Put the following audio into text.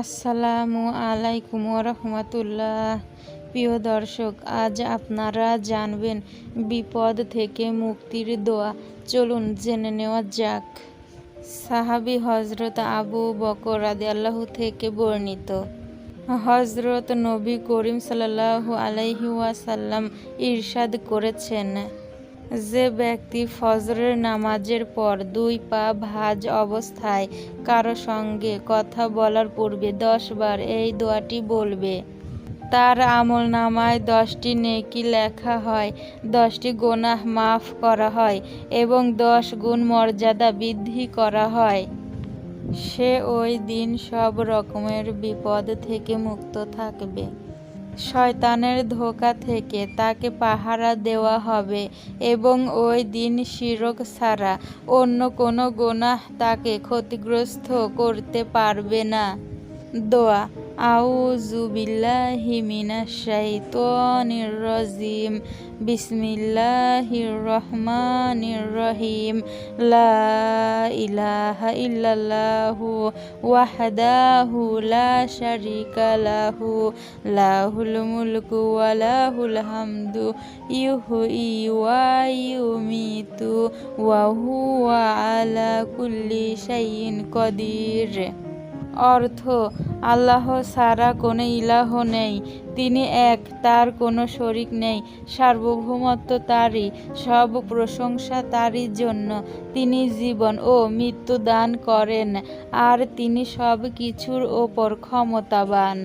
আসসালামু আলাইকুম রহমতুল্লাহ। প্রিয় দর্শক, আজ আপনারা জানবেন বিপদ থেকে মুক্তির দোয়া। চলুন জেনে নেওয়া যাক। সাহাবি হজরত আবু বকর আল্লাহ থেকে বর্ণিত। হজরত নবী করিম সাল্লাল্লাহু আলাইহি ওয়াসাল্লাম ইরশাদ করেছেন যে ব্যক্তি ফজরের নামাজের পর দুই পা ভাঁজ অবস্থায় কারও সঙ্গে কথা বলার পূর্বে দশ বার এই দোয়াটি বলবে। তার আমল নামায় দশটি নেকি লেখা হয়, দশটি গোনাহ মাফ করা হয় এবং দশ গুণ মর্যাদা বৃদ্ধি করা হয়। সে ওই দিন সব রকমের বিপদ থেকে মুক্ত থাকবে। শয়তানের ধোকা থেকে তাকে পাহারা দেওয়া হবে এবং ওই দিন শিরক ছাড়া অন্য কোনো গোনাহ তাকে ক্ষতিগ্রস্ত করতে পারবে না। দোয়া। আউযু বিল্লাহি মিনাশ শাইতানির রাজিম। বিসমিল্লাহির রহমানির রহিম। লা ইলাহা ইল্লাল্লাহু ওয়াহদাহু লা শারিকা লাহু। লাহুল মুলকু ওয়া লাহুল হামদু। ইউহয়ি ওয়া ইউমিতু। ওয়া হুয়া আলা কুল্লি শাইইন কদির। অর্থ, আল্লাহ ছাড়া কোনো ইলাহ নেই। তিনি এক, তার কোনো শরিক নেই। সার্বভৌমত্ব তারই, সব প্রশংসা তারই জন্য তিনি জীবন ও মৃত্যু দান করেন। আর তিনি সব কিছুর ওপর ক্ষমতাবান।